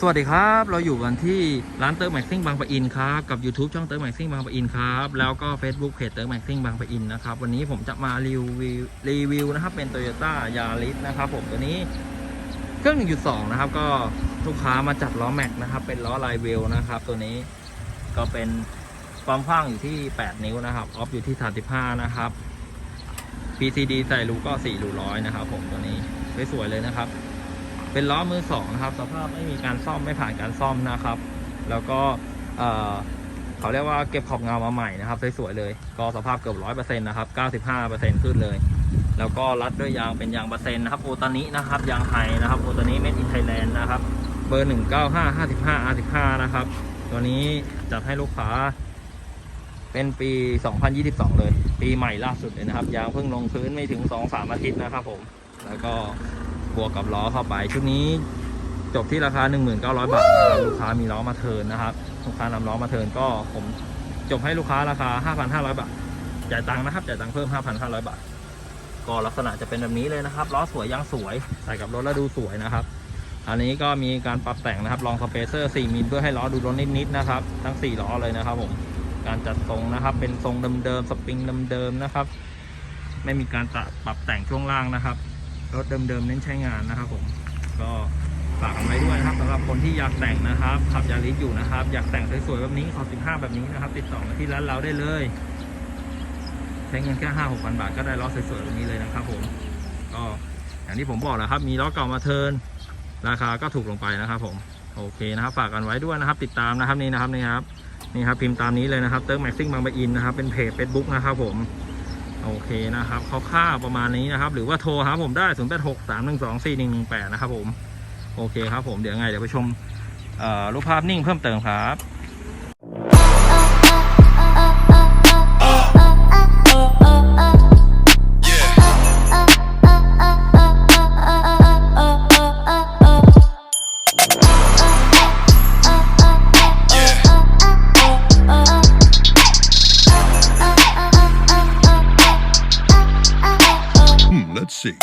สวัสดีครับ เราอยู่กันที่ร้านเติร์กแม็กซิ่งบางปะอินครับกับ YouTube ช่องเติร์กแม็กซิ่งบางปะอินครับแล้วก็ Facebook เพจเติร์กแม็กซิ่งบางปะอินนะครับวันนี้ผมจะมารีวิวรีวิวนะครับเป็น Toyota Yaris นะครับผมตัวนี้เครื่อง 1.2 นะครับ ก็ลูกค้ามาจัดล้อแม็กนะครับ เป็นล้อลายเวลนะครับ ตัวนี้ก็เป็นความกว้างอยู่ที่ 8 นิ้วนะครับออฟอยู่ที่ 35 นะครับ PCD ใส่รูก็4รูร้อยนะครับ ผมตัวนี้สวยๆเลยนะครับ เป็นล้อมือสองนะครับ สภาพไม่มีการซ่อมไม่ผ่านการซ่อมนะครับ แล้วก็เอ่อเขาเรียกว่าเก็บขอบเงามาใหม่นะครับสวยๆเลย ก็สภาพเกือบร้อยเปอร์เซ็นต์นะครับเก้าสิบห้าเปอร์เซ็นต์ขึ้นเลย แล้วก็รัดด้วยยางเป็นยางเปอร์เซ็นต์นะครับโอตานินะครับยางไทยนะครับโอตานิเมดอินไทยแลนด์นะครับเบอร์หนึ่งเก้าห้าห้าสิบห้าอาสิบห้านะครับ ตัวนี้จัดให้ลูกค้าเป็นปี 2022 เลย ปีใหม่ล่าสุดเลยนะครับ ยางเพิ่งลงพื้นไม่ถึง 2-3 อาทิตย์นะครับผม แล้วก็ บวกกับล้อเข้าไป ชุดนี้จบที่ราคา 1900 บาทนะครับลูกค้ามีล้อมาเทินนะครับ ลูกค้านำล้อมาเทินก็ผมจบให้ลูกค้าราคา 5,500 บาท จ่ายตังค์นะครับ จ่ายตังค์เพิ่ม 5,500 บาท ก็ลักษณะจะเป็นแบบนี้เลยนะครับ ล้อสวยยางสวย ใส่กับรถแล้วดูสวยนะครับ อันนี้ก็มีการปรับแต่งนะครับ ลองสเปเซอร์4มิลเพื่อให้ล้อดูรถนิดๆนะครับ ทั้ง 4 ล้อเลยนะครับผม การจัดทรงนะครับ เป็นทรงเดิมๆ สปริงเดิมๆ นะครับ ไม่มีการปรับแต่งช่วงล่างนะครับ รถเดิมๆเน้นใช้งานนะครับผมก็ฝากกันไว้ด้วยนะครับสำหรับคนที่อยากแต่งนะครับ ขับยาริสอยู่นะครับ อยากแต่งสวยๆแบบนี้ขอ15 แบบนี้นะครับ ติดต่อมาที่ร้านเราได้เลย ใช้เงินแค่5 6 0 0บาทก็ได้ล้อสวยๆแบบนี้เลยนะครับ ผมก็อย่างที่ผมบอกแหละครับ มีล้อเก่ามาเทินราคาก็ถูกลงไปนะครับ ผมโอเคนะครับ ฝากกันไว้ด้วยนะครับ ติดตามนะครับนี่นะครับนี่ครับนี่ครับพิมพ์ตามนี้เลยนะครับเติร์กแม็กซิ่งบางปะอินนะครับเป็นเพจเฟซบุ๊กนะครับผม โอเคนะครับเขาค่าประมาณนี้นะครับ หรือว่าโทรหาผมได้ 0 8 6 3 1 2 4 1 1 8 นะครับผม โอเคครับผมเดี๋ยวไงเดี๋ยวไปชมรูปภาพนิ่งเพิ่มเติมครับ let's see.